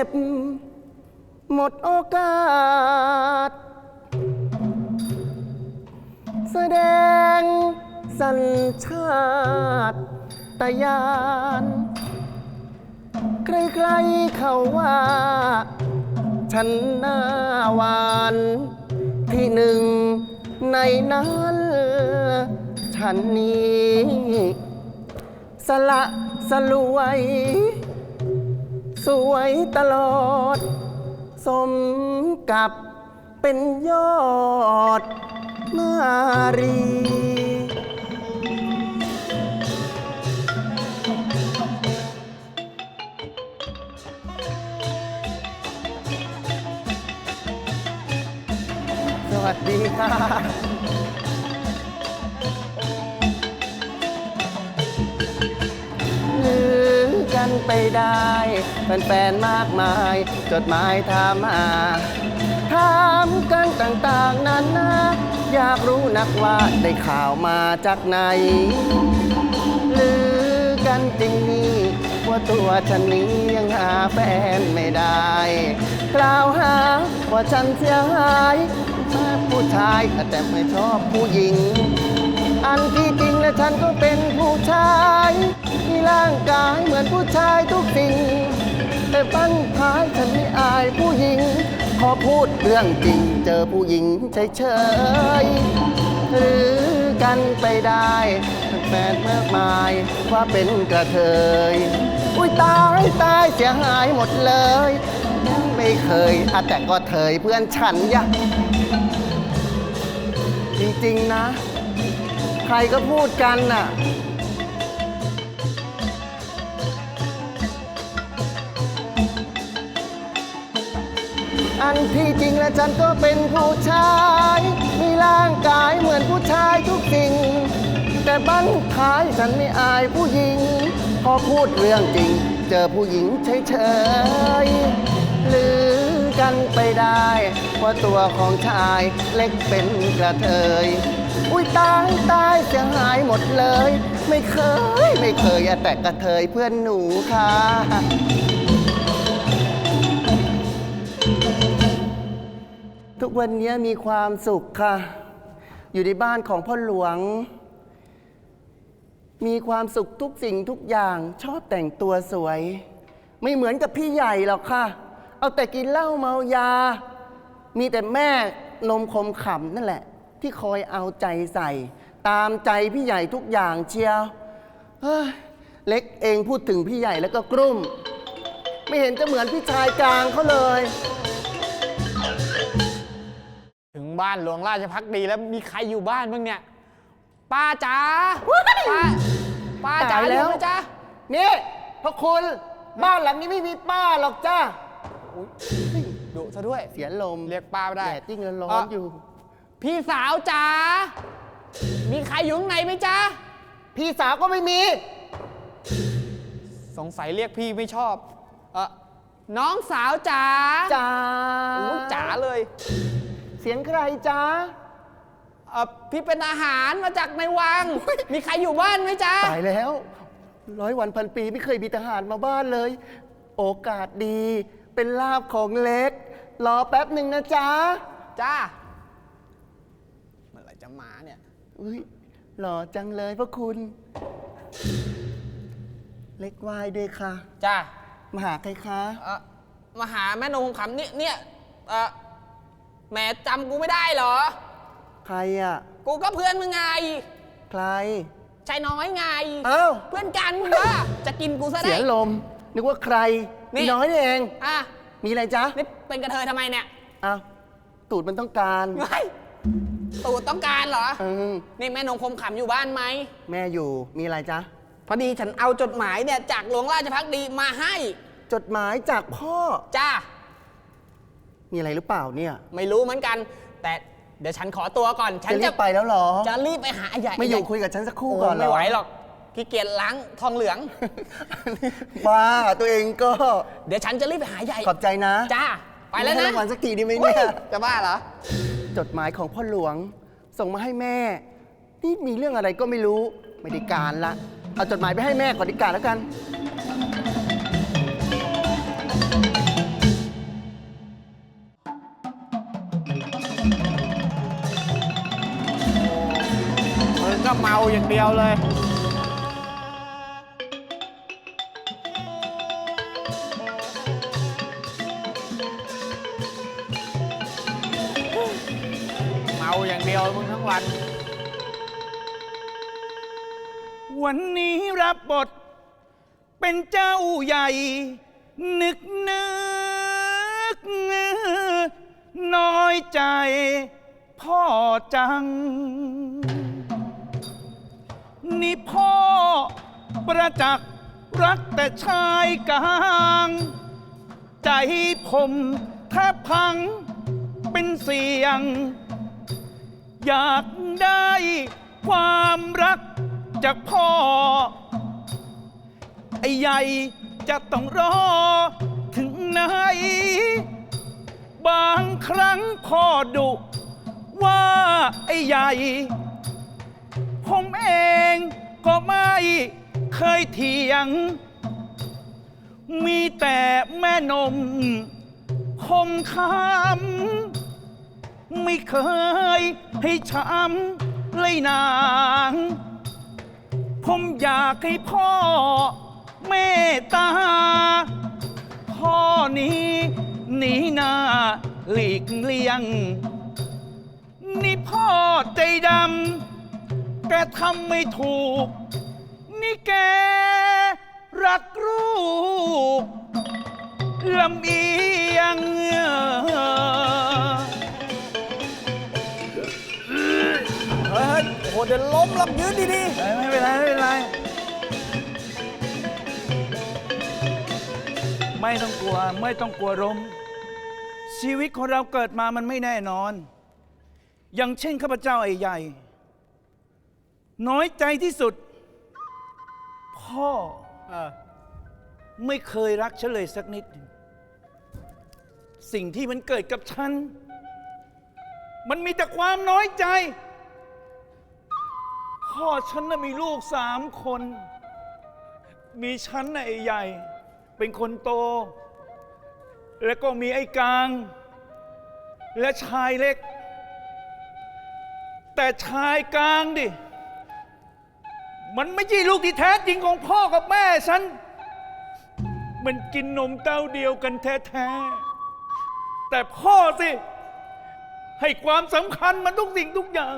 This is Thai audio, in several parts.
็บหมดโอกาส แสดงสัญชาติตยาน ใครๆเขาว่า ฉันหน้าหวาน ที่หนึ่งในนั้น ฉันนี้ สละสลวย สวยตลอด สมกับเป็นยอดนารี สวัสดีค่ะ ไปได้ แฟนๆมากมาย จดหมายถามมาถามกันต่างๆนานาอยากรู้นักว่าได้ข่าวมาจากไหนลือกันจริงนี่ว่าตัวฉันนี้ยังหาแฟนไม่ได้กล่าวหาว่าฉันเสียหายมาผู้ชายแต่ไม่ชอบผู้หญิง อันที่จริงแล้วฉันก็เป็นผู้ชาย ร่างกายเหมือนผู้ชายทุกสิ่ง แต่บั้นท้ายฉันไม่อายผู้หญิง ขอพูดเรื่องจริง เจอผู้หญิงเฉยๆหรือกันไปได้แฟนมากมายว่าเป็นกระเทย อุ้ยตายตายเสียหายหมดเลย ไม่เคยอะแต่ก็เถยเพื่อนฉันยะจริง ๆ นะ ใครก็พูดกันน่ะ อันที่จริงแล้วฉันก็เป็นผู้ชาย มีร่างกายเหมือนผู้ชายทุกสิ่ง แต่บั้นท้ายฉันไม่อายผู้หญิง พอพูดเรื่องจริง เจอผู้หญิงเฉยๆหรือกันไปได้ว่าตัวของชายเล็กเป็นกระเทย อุ้ยตายตายเสียหายหมดเลย ไม่เคย ไม่เคยอะแต่กระเทยเพื่อนหนูค่ะ ทุกวันนี้มีความสุขค่ะ อยู่ในบ้านของพ่อหลวง มีความสุขทุกสิ่งทุกอย่างชอบแต่งตัวสวย ไม่เหมือนกับพี่ใหญ่หรอกค่ะ เอาแต่กินเหล้าเมายา มีแต่แม่นมคมขำนั่นแหละ ที่คอยเอาใจใส่ ตามใจพี่ใหญ่ทุกอย่างเชียวเฮ้ยเล็กเองพูดถึงพี่ใหญ่แล้วก็กลุ้ม ไม่เห็นจะเหมือนพี่ชายกลางเขาเลย บ้านหลวงราชพักดีแล้วมีใครอยู่บ้านบ้างเนี่ยป้าจ๋าป้าป้าจ๋าตายอแล้วยู่ไหมจ๊ะนี่พระคุณบ้านหลังนี้ไม่มีป้าหรอกจ้าดุซะด้วย เสียลมเรียกป้าไม่ได้ แดดยิ่งร้อเอ่นออยู่ พี่สาวจ๋ามีใครอยู่ข้างในไหมจ๊ะพี่สาวก็ไม่มี สงสัยเรียกพี่ไม่ชอบเออน้องสาวจ๋าจ้าโอ้ยจ๋าเลยเสียงใครจ้าเออพี่เป็นอาหารมาจากในวัง มีใครอยู่บ้านไหมจ๊ะ ตายแล้ว ร้อยวันพันปีไม่เคยมีทหารมาบ้านเลย โอกาสดีเป็นลาบของเล็ก รอแป๊บหนึ่งนะจ๊ะจ้าเมื่อไหร่จะมาเนี่ย อุ้ยหล่อจังเลยพระคุณ เล็กวายด้วยค่ะ จ้ามาหาใครคะ เอ่อมาหาแม่นงขำนี่เนี่ยเอ่อ แหมจำกูไม่ได้เหรอ ใครอะ กูก็เพื่อนมึงไงใคร ชายน้อยไง เอ้าเพื่อนกันว่าจะกินกูซะเสีได้ ยลม นึกว่าใครนี่ มีน้อยนี่เอง อะมีอะไรจ๊ะนี่เป็นกระเทยทำไมเนี่ยอ้าวตูดมันต้องการเฮ้ยตูดต้องการเหรอ เออนี่แม่นงคมขำอยู่บ้านไหม แม่อยู่ มีอะไรจ๊ะ พอดีฉันเอาจดหมายเนี่ยจากหลวงราชพักดีมาให้ จดหมายจากพ่อ จ้า มีอะไรหรือเปล่าเนี่ยไม่รู้เหมือนกัน แต่เดี๋ยวฉันขอตัวก่อน ฉันจะรีจะบไปแล้วเหรอ จะรีบไปหาไอ้ใหญ่ไม่อยู่ไใญ่คุยกับฉันสักครู่โอ้ก่อนเหรอไม่ไหวหรอกขี้เกียจล้างทองเหลือง บ้าตัวเองก็ เดี๋ยวฉันจะรีบไปหาใหญ่ขอบใจนะจ้าไปแล้วให้นะรางวัลสักทีดีไหมเฮ้เนี่ย จะบ้าเหรอ จดหมายของพ่อหลวง ส่งมาให้แม่ นี่มีเรื่องอะไรก็ไม่รู้ ไม่ได้การละ เอาจดหมายไปให้แม่ก่อนดีกว่าแล้วกัน มาอย่างเดียวเลย เมาอย่างเดียวมึงทั้งวัน วันนี้รับบท เป็นเจ้าใหญ่ นึกนึกน้อยใจ พ่อจัง นี่พ่อ ประจักษ์รักแต่ชายกลาง ใจผมแทบพังเป็นเสียง อยากได้ความรักจากพ่อ ไอ้ใหญ่จะต้องรอถึงไหน บางครั้งพ่อดุว่าไอ้ใหญ่ ผมเองก็ไม่เคยเถียง มีแต่แม่นม คมคำไม่เคยให้ช้ำเลยนาง ผมอยากให้พ่อเมตตา พ่อนี้หนีหน้าหลีกเลี่ยง นี่พ่อใจดำ แกทำไม่ถูก นี่แกรักลูกลำเอียง เฮ้ยโอ้โหเดี๋ยวล้มลับยืนดีไม่เป็นไรไม่เป็นไร ไม่ต้องกลัวไม่ต้องกลัวล้มชีวิตของเราเกิดมามันไม่แน่นอน อย่างเช่นข้าพเจ้าไอ้ใหญ่ น้อยใจที่สุด พ่อๆเออไม่เคยรักฉันเลยสักนิดหนึ่งสิ่งที่มันเกิดกับฉัน มันมีแต่ความน้อยใจ พ่อฉันน่ะมีลูกสามคน มีฉันน่ะไอ้ใหญ่ เป็นคนโต แล้วก็มีไอ้กลาง และชายเล็ก แต่ชายกลางดิ มันไม่ใช่ลูกที่แท้จริงของพ่อกับแม่ฉัน มันกินนมเต้าเดียวกันแท้ๆ แต่พ่อสิ ให้ความสำคัญมันทุกสิ่งทุกอย่าง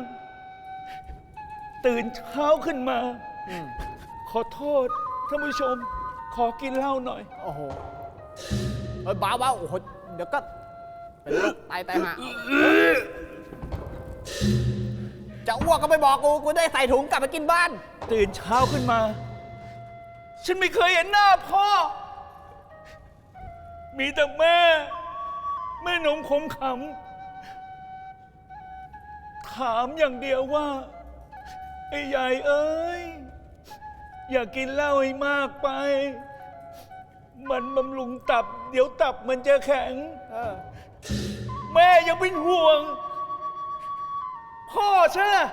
ตื่นเช้าขึ้นมามขอโทษท่านผู้ชม ขอกินเหล้าหน่อย โอ้โหเฮ้ยบ้าบ้าโอ้โหเดี๋ยวก็เป็นโรคไตไตหา จะอ้วกก็ไม่บอกกู กูได้ใส่ถุงกลับไปกินบ้าน ตื่นเช้าขึ้นมา ฉันไม่เคยเห็นหน้าพ่อ มีแต่แม่ แม่นมขมขำถามอย่างเดียวว่า ไอ้ใหญ่เอ้ย อย่ากินเหล้าให้มากไป มันบำรุงตับ เดี๋ยวตับมันจะแข็งเออแม่ยังเป็นห่วง พ่อฉันล่ะ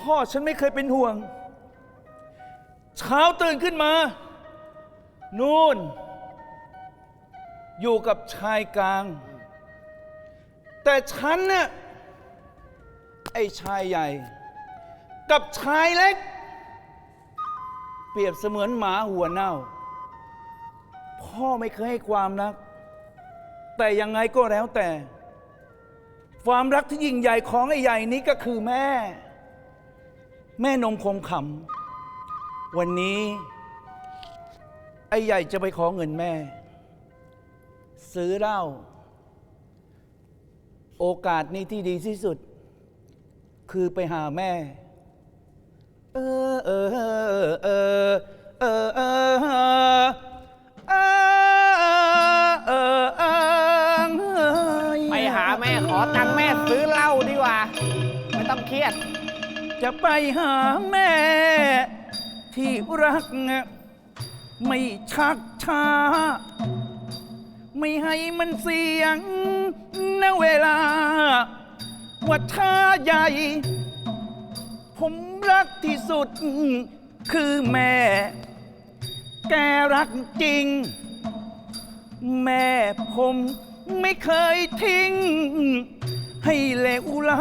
พ่อฉันไม่เคยเป็นห่วง เช้าตื่นขึ้นมา นู่น อยู่กับชายกลาง แต่ฉันน่ะไอ้ชายใหญ่ กับชายเล็ก เปรียบเสมือนหมาหัวเน่า พ่อไม่เคยให้ความรัก แต่ยังไงก็แล้วแต่ ความรักที่ยิ่งใหญ่ของไอ้ใหญ่นี้ก็คือแม่ แม่นมคมขำวันนี้ ไอ้ใหญ่จะไปขอเงินแม่ ซื้อเหล้าโอกาสนี้ที่ดีที่สุด คือไปหาแม่ เออเออเออเออเออ แม่ขอตังค์แม่ซื้อเหล้าดีกว่า ไม่ต้องเครียด จะไปหาแม่ ที่รักไม่ชักช้า ไม่ให้มันเสียงนเวลา ว่าท่าใหญ่ ผมรักที่สุดคือแม่ แกรักจริง แม่ผม ไม่เคยทิ้ง ให้เลวไหล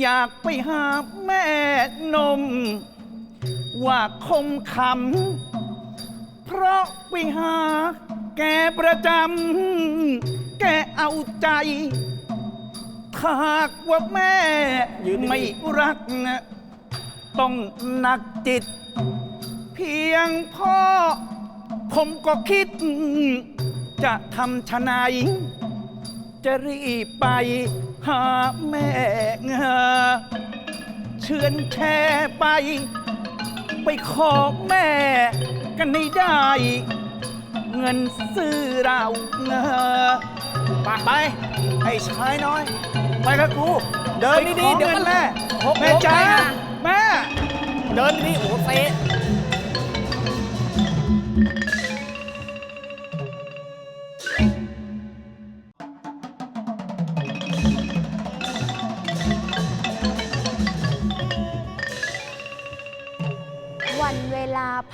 อยากไปหาแม่นม ว่าคมคำเพราะไปหา แกประจำแกเอาใจถ้าหากว่าแม่ไม่รักนะต้องหนักจิต เพียงพ่อผมก็คิด จะทำชะไหนายจะรีบไปหาแม่เงาเชิญแค่ไป ไปขอแม่กันให้ได้ เงินซื้อเราเงาไปไป ไอ้ชายน้อย ไปกับกู เดินไปดีขอๆเดี๋ยวงิมันแม่หกแม่จ๋าล้มไปนะแม่ เดินดีๆโอ้โหเตะ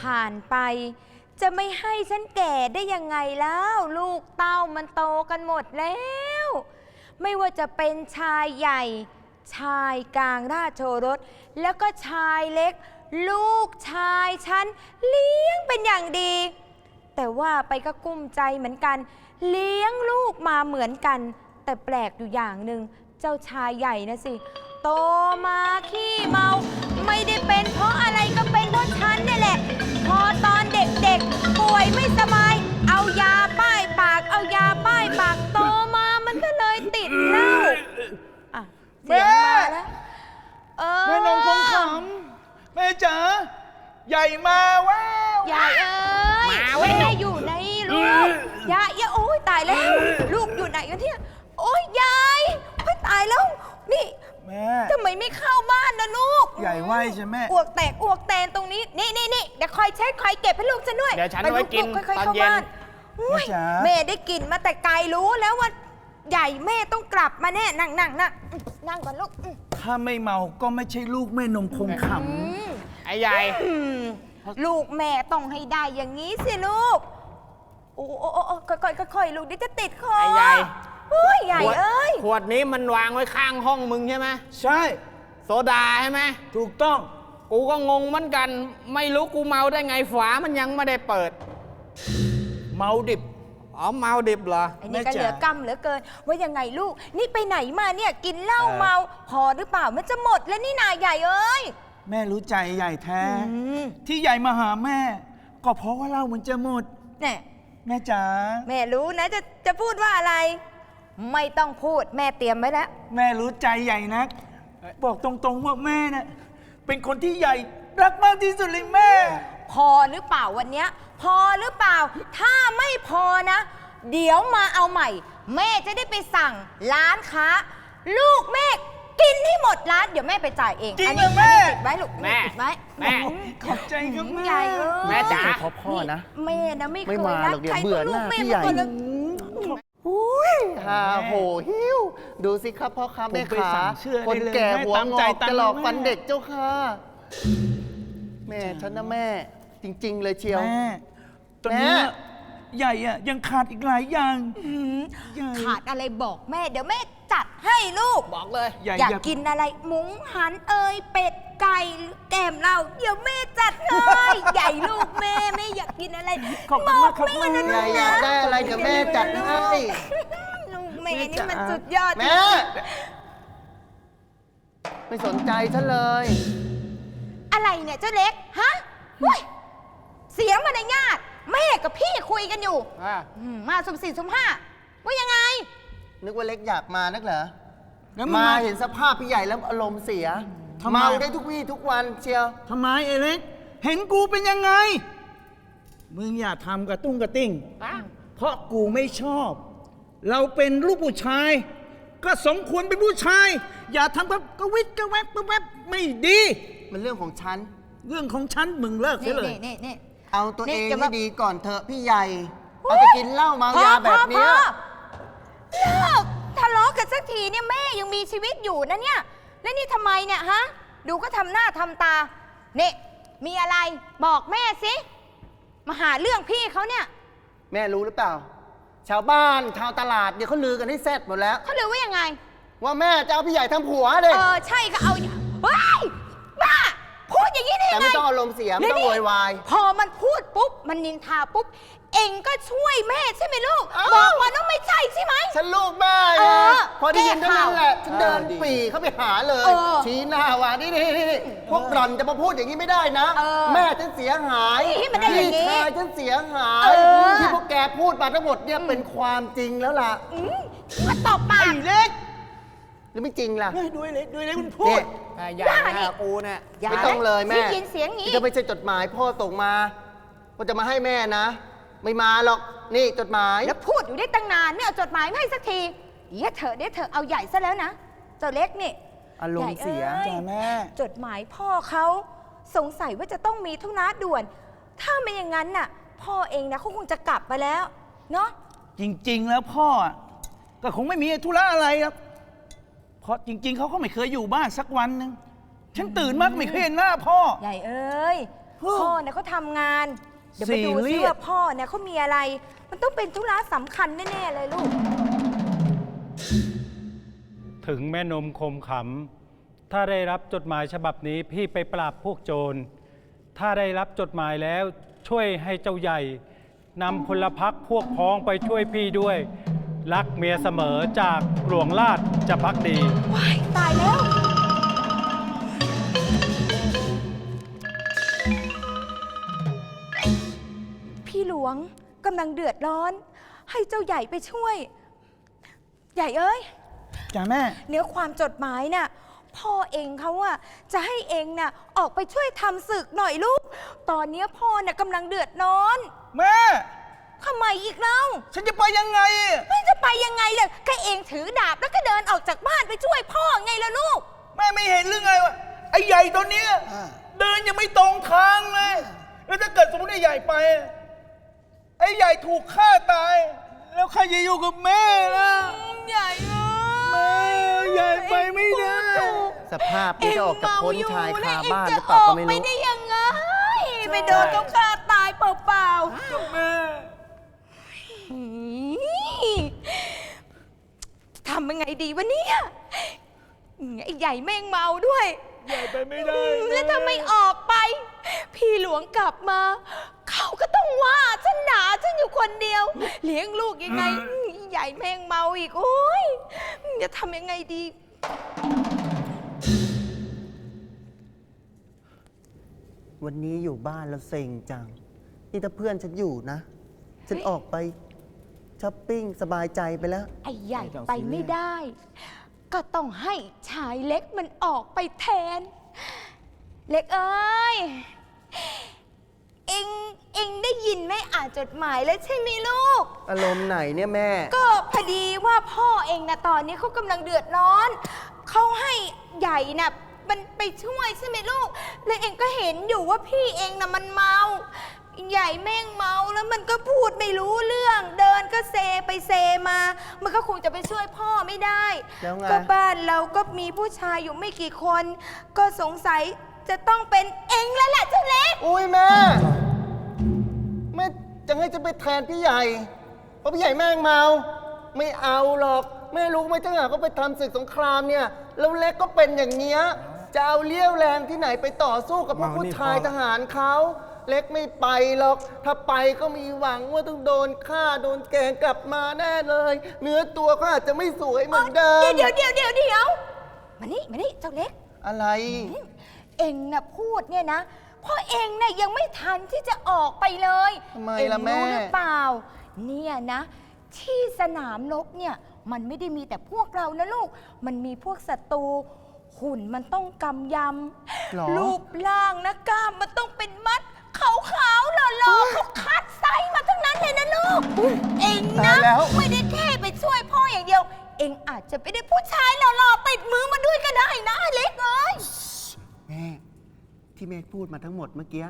ผ่านไป จะไม่ให้ฉันแก่ได้ยังไงแล้ว ลูกเต้ามันโตกันหมดแล้ว ไม่ว่าจะเป็นชายใหญ่ ชายกลางราชโชรส แล้วก็ชายเล็ก ลูกชายฉันเลี้ยงเป็นอย่างดี แต่ว่าไปก็กุ้มใจเหมือนกัน เลี้ยงลูกมาเหมือนกัน แต่แปลกอยู่อย่างหนึ่งเจ้าชายใหญ่นะสิ โตมาขี้เมา ไม่ได้เป็นเพราะอะไรก็เป็นเพราะฉันนี่แหละ พอตอนเด็กๆ ป่วยไม่สบาย เอายาป้ายปาก เอายาป้ายปากโตมามันก็เลยติดเหล้าอะเสียงมาแล้วเออแม่นงคงขำแม่จ๋าใหญ่มาแว้าวยายเอ้ยมาเว้ย แม่อยู่ในลูกยายยายโอ้ยตายแล้ว ลูกอยู่ไหนกันเนี่ยโอ้ยยายโอ้ยตายแล้วนี่ แม่ ทำไมไม่เข้าบ้านนะลูกใหญ่ไหวใช่ไหมอ้วกแตกอ้วกแตนตรงนี้ นี่นี่นี่เดี๋ยวคอยเช็ดคอยเก็บให้ลูกฉันด้วยเดี๋ยวฉันปเอาไว้ลูกินลูค่อยๆตอนเข้าเย็นบ้านอุ้ยแม่จ๋าแม่ได้กลิ่นมาแต่ไกลรู้แล้วว่าใหญ่แม่ต้องกลับมาแน่นั่งนั่งนั่งอืมนั่งก่อนลูกอืมถ้าไม่เมาก็ไม่ใช่ลูกแม่นมคงขอืมไอ้ใหญ่อืมลูกแม่ต้องให้ได้อย่างนี้สิลูก โอ้โอ้โอ้โอ้ค่อยๆค่อยๆลูกเดี๋ยวจะติดคอไอ้ใหญ่โอ้ยใหญ่ขวดเอ้ย ขวดนี้มันวางไว้ข้างห้องมึงใช่ไหมำใช่ โซดาใช่ไหมถูกต้อง กูก็งงเหมือนกัน ไม่รู้กูเมาได้ไงฝามันยังไม่ได้เปิด เมาดิบ อ๋อเมาดิบเหรอ ไอ้นี่ก็แม่จ๋า เหลือกำเหลือเกิน ว่ายังไงลูก นี่ไปไหนมาเนี่ยกินเหล้าเออเมา พอหรือเปล่ามันจะหมดแล้วนี่นาใหญ่เอ้ยแม่รู้ใจใหญ่แท้อืมที่ใหญ่มาหาแม่ ก็เพราะว่าเหล้ามันจะหมด เนี่ยแม่จ๋าแม่รู้นะจะจะพูดว่าอะไร ไม่ต้องพูดแม่เตรียมไว้แล้ว แม่รู้ใจใหญ่นัก บอกตรงๆว่าแม่น่ะเป็นคนที่ใหญ่รักมากที่สุดเลยแม่ พอหรือเปล่าวันเนี้ย พอหรือเปล่า ถ้าไม่พอนะ เดี๋ยวมาเอาใหม่ แม่จะได้ไปสั่งร้านค้า ลูกแม่กินให้หมดร้านเดี๋ยวแม่ไปจ่ายเองจริงอันนี้เหรอแม่ ติดไว้ลูกแม่ติดไว้แม่ ขอบใจครับแม่ ใหญ่เอ้ยแม่จ๋าเพราะพ่อนะ แม่นะไม่เคไม่ยมารัหรกอกเดี๋ยวใครเบื่อลูกหน้าแม่พี่มาก่อนใหญ่เลยอุ้ย หาโหหิวดูสิครับพ่อค้าแม่ผมไปขาสั่งเชื่อคนได้เลยแก่แม่หัวตามงใจอกตังค์จะหลอกแม่ฟันเด็กเจ้าค่ะ แม่ฉันนะแม่ จริง ๆ เลยเชียว แม่ตอนเนี้ยแม่ ใหญ่อะยังขาดอีกหลายอย่าง หืมใหญ่ขาดอะไรบอกแม่ เดี๋ยวแม่จัดให้ลูก บอกเลย ใหญ่อยากอยาก กินอะไรหมูหันเอยเป็ดไก่หรือแกมเราเดี๋ยวแม่จัดให้ ใหญ่ลูกแม่แม่อยากกินอะไรขอบคุณมากครับ แม่นะแม่ลูกอยากได้อะไรเดี๋ยวแม่จัดให้ลูก แม่นี่มันสุดยอดแม่ไม่สนใจฉันเลยอะไรเนี่ยเจ้าเล็ก ฮะเฮ้ยเสียมารยาทแม่กับพี่คุยกันอยู่อะ อืมมาสุ่มสี่สุ่มห้าว่ายังไง นึกว่าเล็กอยากมานักเหรองั้นมึงมามา เห็นสภาพพี่ใหญ่แล้วอารมณ์เสียทำไม เมาได้ทุกวี่ทุกวันเชียว ทำไมเอเล็ก เห็นกูเป็นยังไง มึงอย่าทำกระตุ้งกระติ้งอะเพราะกูไม่ชอบ เราเป็นลูกผู้ชาย ก็สมควรเป็นผู้ชาย อย่าทำกับกระวิดกระแวบกระแวบไม่ดี มันเรื่องของฉัน เรื่องของฉันมึงเลิกเสีนี่ยเลย นี่นี่นี่ เอาตัวนี่เองจะให้มาดีก่อนเถอะพี่ใหญ่ เอาแต่กินเหล้าเมายาแบบเนี้ยพอพอเลิกทะเลาะกันสักทีเนี่ยแม่ยังมีชีวิตอยู่นะเนี่ย แล้วนี่ทำไมเนี่ยฮะ ดูก็ทำหน้าทำตา เนี่ยมีอะไรบอกแม่สิ มาหาเรื่องพี่เขาเนี่ย แม่รู้หรือเปล่า ชาวบ้านชาวตลาดเนี่ยเขาลือกันให้แซดหมดแล้ว เขาลือว่ายังไง ว่าแม่จะเอาพี่ใหญ่ทำผัวเด็เออใช่ก็เอาเฮ้ยบ้าพูดอย่างนี้ได้แต่ยังไง ไม่ต้องอารมณ์เสียไม่ต้องโวยวาย พอมันพูดปุ๊บ มันนินทาปุ๊บ เองก็ช่วยแม่ใช่ไหมลูก อ้าว บอกมาว่าไม่ใช่ใช่ไหม ฉันลูกแม่เอไงอพอได้ยินเท่านั้นแหละแก้ข่าวฉันเดินปรีเข้าไปหาเลย เออชี้หน้าว่านี่นี่นี่พวกหล่อนจะมาพูดอย่างนี้ไม่ได้นะ เออแม่ฉันเสียหายนี่มันได้อย่างนี้พี่ชายฉันเสียหายเออ ที่พวกแกพูดมาทั้งหมดเนี่ยเป็นความจริงแล้วล่ะอืมมาตอบปาก ไอ้เล็กหรือไม่จริงล่ะเฮ้ยดูไอ้เล็กดูไอ้เล็กมันพูนี่ดอะใหญ่บ้านี่นะกูเนี่ยอย่าไม่ต้องเลยแม่ได้ยินเสียงนี้นี่ถ้าไม่ใช่จดหมายพ่อส่งมาว่าจะมาให้แม่นะ ไม่มาหรอก นี่จดหมาย แล้วพูดอยู่ได้ตั้งนานไม่เอาจดหมายมาให้สักทีเดี๋ยวเถอะเดี๋ยวเถอะเอาใหญ่ซะแล้วนะเจ้าเล็กนี่อารมณ์เสียใหญ่อ้จ้าแม่ จดหมายพ่อเขาสงสัยว่าจะต้องมีธุระด่วน ถ้าไม่อย่างนั้นน่ะ พ่อเองนะเขาคงจะกลับมาแล้วเนาะจริง ๆ แล้วพ่ออะก็คงไม่มีธุระอะไรครับเพราะจริง ๆ เขาก็ไม่เคยอยู่บ้านสักวันหนึ่งฉันตื่นมากไม่เคยเห็นหน้าพ่อ ใหญ่เอ้ยเฮ้อพ่อเนี่ยเขาทำงาน เดี๋ยวไปดูซีเรีซิยส ว่าพ่อเนี่ยเขามีอะไร มันต้องเป็นธุระสำคัญแน่ๆเลยลูก ถึงแม่นมคมขำ ถ้าได้รับจดหมายฉบับนี้พี่ไปปราบพวกโจร ถ้าได้รับจดหมายแล้วช่วยให้เจ้าใหญ่นำพลพักพวกพ้องไปช่วยพี่ด้วย รักเมียเสมอจากหลวงราชจะพักดี ว้ายตายแล้วำลังเดือดร้อน ให้เจ้าใหญ่ไปช่วย ใหญ่เอ้ย จ้าแม่ เนื้อความจดหมายน่ะพ่อเองเขาอะจะให้เองน่ะออกไปช่วยทำศึกหน่อยลูก ตอนเนี้ยพ่อน่ะกำลังเดือดร้อนแม่ ทำไมอีกเล่าฉันจะไปยังไง ไม่จะไปยังไงเลยก็เองถือดาบแล้วก็เดินออกจากบ้านไปช่วยพ่อไงล่ะลูก แม่ไม่เห็นหรือไงวะไอ้ใหญ่ตัวเนี้ยเดินยังไม่ตรงทางเลย แล้วถ้าเกิดสมมติไอ้ใหญ่ไป ไอ้ใหญ่ถูกฆ่าตาย แล้วใครจะอยู่กับแม่ล่ะใหญ่เอ้แม่ใหญ่ไปไม่ได้ สภาพนี้จะออกจากพ้นชายคาบ้านหเอ็รือเปล่าก็ไม่งจะออกไปรู้ได้ยังไง ไปโดนเขาฆ่าตายเปล่าแม่ ๆหืมทำยังไงดีวะเนี่ยไอ้ใหญ่แม่งเมาด้วย ใหญ่ไปไม่ได้แล้วถ้าไม่ออกไป พี่หลวงกลับมา เขาก็ต้องว่าฉันหนาฉันอยู่คนเดียว เลี้ยงลูกยังไงอีใหญ่แม่งเมาอีก โอ้ยจะทำยังไงดี วันนี้อยู่บ้านแล้วเซ็งจัง นี่ถ้าเพื่อนฉันอยู่นะ ฉันออกไปช้อปปิ้งสบายใจไปแล้ว ไอ้ใหญ่ไปไม่ได้ ก็ต้องให้ชายเล็กมันออกไปแทน เล็กเอ้ย เอ็งเอ็งได้ยินแม่อ่านจดหมายแล้วใช่ไหมลูก อารมณ์ไหนเนี่ยแม่ ก็พอดีว่าพ่อเองนะตอนนี้เขากำลังเดือดร้อน เขาให้ใหญ่น่ะมันไปช่วยใช่ไหมลูก แล้วเองก็เห็นอยู่ว่าพี่เองน่ะมันเมา ใหญ่แม่งเมาแล้วมันก็พูดไม่รู้เรื่อง เดินก็เซไปเซมา มันก็คงจะไปช่วยพ่อไม่ได้ แล้วไง ก็บ้านเราก็มีผู้ชายอยู่ไม่กี่คน ก็สงสัยจะต้องเป็นเองแล้วแหละเจ้าเล็ก อุ้ยแม่ แม่จะให้จะไปแทนพี่ใหญ่ เพราะพี่ใหญ่แม่งเมา ไม่เอาหรอก แม่รู้ไหมถ้าหากก็ไปทำศึกสงครามเนี่ยแล้วเล็กก็เป็นอย่างเงี้ยจะเอาเลี้ยวแรงที่ไหนไปต่อสู้กับพวกผู้ชายทหารเขา เล็กไม่ไปหรอก ถ้าไปก็มีหวังว่าต้องโดนฆ่าโดนแกงกลับมาแน่เลย เนื้อตัวก็อาจจะไม่สวยเหมือนเดิม เดี๋ยวเดี๋ยวเดี๋ยวเดี๋ยวมานี่มานี่เจ้าเล็ก อะไร เองน่ะพูดเนี่ยนะเพราะเองน่ะยังไม่ทันที่จะออกไปเลยทำไมเองล่ะแม่รู้หรือเปล่า เนี่ยนะ ที่สนามรบเนี่ยมันไม่ได้มีแต่พวกเรานะลูก มันมีพวกศัตรูหุ่นมันต้องกำยหรอำรูปร่างนะกล้ามมันต้องเป็นมัดขาวๆหล่อๆเขาคัดไซส์มาทั้งนั้น เลยนะลูกเองตานะ ยแล้ว ไม่ได้แค่ไปช่วยพ่ออย่างเดียว เองอาจจะไปได้ผู้ชายหล่อๆติดมือมาด้วยก็ได้นะเล็กเอ้ยแม่ที่แม่พูดมาทั้งหมดเมื่อกี้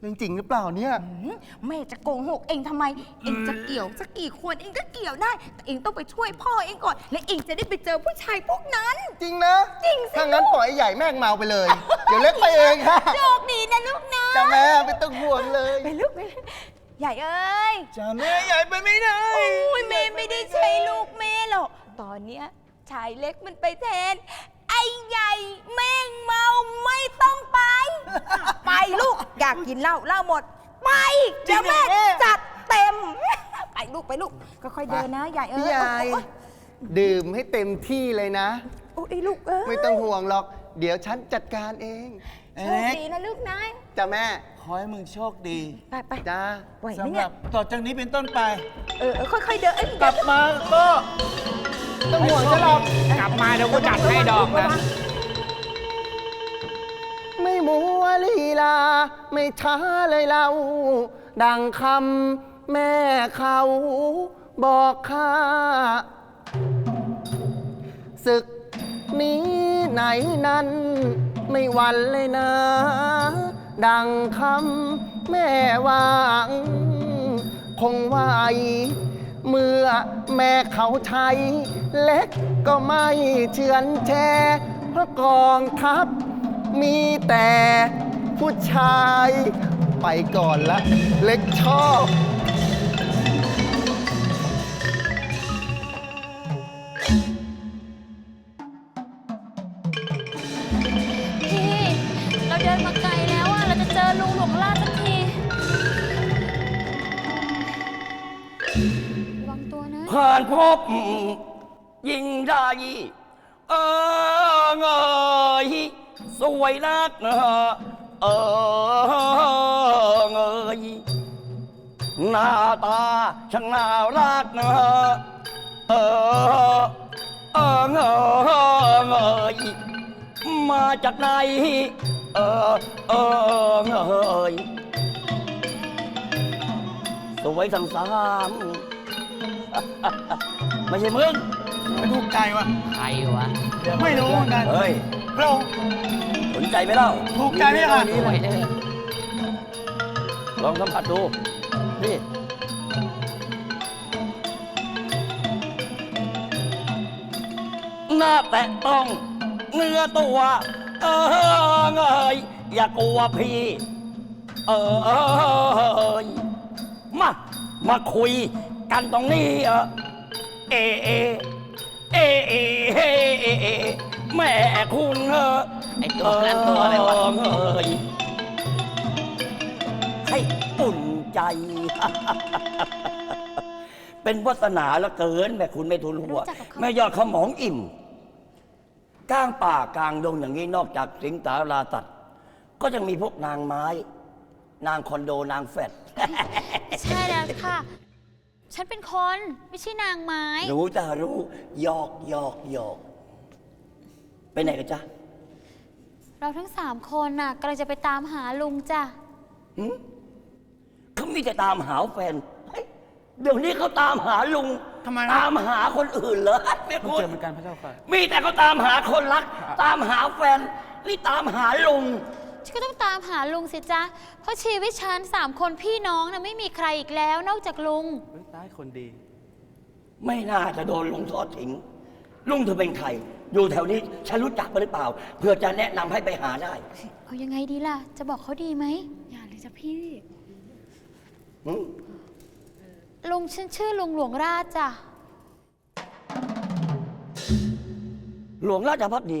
เรื่องจริงหรือเปล่าเนี่ย หืมแม่จะโกหกเองทำไม เองจะเกี่ยวสักกี่คนเองก็เกี่ยวได้ แต่เองต้องไปช่วยพ่อเองก่อน และเองจะได้ไปเจอผู้ชายพวกนั้น จริงนะจริงสิ ถ้างั้นลูกปล่อยไอ้ใหญ่แม่งเมาไปเลย เดี๋ยวเล็กไปเองค่ะโชคดีนะลูกนะ จ้าแม่ไม่ต้องห่วงเลย ไปลูกไปลูก ใหญ่เอ้ยจ้าแม่ใหญ่ไปไม่ได้โอ้ยแม่ไม่ได้ใช่ลูกแม่หรอก ตอนเนี้ยชายเล็กมันไปแทน ไอ้ใหญ่แม่งเมาไม่ต้องไป ไปลูกอยากกินเหล้าเหล้าหมด ไปเดี๋ยวแม่จัดเต็ม ไปลูกไปลูกค่อยๆเดินนะใหญ่เอ้พี่ยใหญ่ดื่มให้เต็มที่เลยนะ โอ้ยลูกเอ้ยไม่ต้องห่วงหรอก เดี๋ยวฉันจัดการเองไอ้โชคเล็กดีนะลูกนะจ้ะแม่ข อให้มึงโชคดีไปไปจ้าไหวไหมสำหเนี่รัยบต่อจากนี้เป็นต้นไป เออเออค่อย ๆ เดินเอ้ยกลับมาก็ต้องห่วงฉันหรอกกลับมาเดี๋ยวกูจัดให้ดอกนะไม่มัวลีลา ไม่ช้าเลยเรา ดังคำแม่เขาบอกข้าศึกนี้ไหนนั้น ไม่หวันเลยนะ ดังคำแม่วางคงไหวเมื่อแม่เขาใช้เล็กก็ไม่เชือนแชเพราะกองทัพ มีแต่ผู้ชาย ไปก่อนละ เล็กชอบ บยิ่งได้เออเงยสวยนักเออเออเงยหน้าตาช่างน่ารักเออเออเออเงยเงยมาจากไหนเออเออเงยสวยสังสาม ไม่ใช่มึงไม่ถูกใจวะ ใครวะไม่รู้เหมือนกันเฮ้ยพระองค์สนใจไหมเล่าถูกใจไหมล่ะ นี่เลยลองสัมผัสดู นี่ หน้าแตะต้อง เนื้อตัวเออเงยอย่ากลัวพี่ เออเอยมา มาคุย กันตรงนี้เออเอเอเอเอเอเอเอแม่คุณเออไอ้ตัวนั้นตัวอะไรวะเอยให้อุ่นใจ เป็นวาสนาละเกินแม่คุณไม่ทุนหัว แม่ยอดเขาหมองอิ่มกลางป่ากลางดงอย่างนี้นอกจากสิงสาราสัตว์ก็ยังมีพวกนางไม้ นางคอนโดนางแฟด ใช่แล้วค่ะ ฉันเป็นคนไม่ใช่นางไม้ รู้จ้ะรู้หยอกหยอกหยอกไปไหนกันจ๊ะเราทั้งสามคนน่ะกำลังจะไปตามหาลุงจ้ะหึเขามีแต่ตามหาแฟนเฮ้ยเดี๋ยวนี้เขาตามหาลุงทำไมครับตามหาคนอื่นเหรอแม่คุณเจอเหมือนกันพระเจ้าค่ะ มีแต่เขาตามหาคนรัก ตามหาแฟน นี่ตามหาลุง ฉันก็ต้องตามหาลุงสิจ๊ะ เพราะชีวิตฉันสามคนพี่น้องน่ะไม่มีใครอีกแล้วนอกจากลุงได้คนดี ไม่น่าจะโดนลุงทอดทิ้ง ลุงเธอเป็นใคร อยู่แถวนี้ฉันรู้จักมันหรือเปล่า เพื่อจะแนะนำให้ไปหาได้เอายังไงดีล่ะ จะบอกเขาดีไหม อย่าเลยจ้ะพี่ หึลุงฉันชื่อลุงหลวงราชจ้ะ หลวงราชพักดี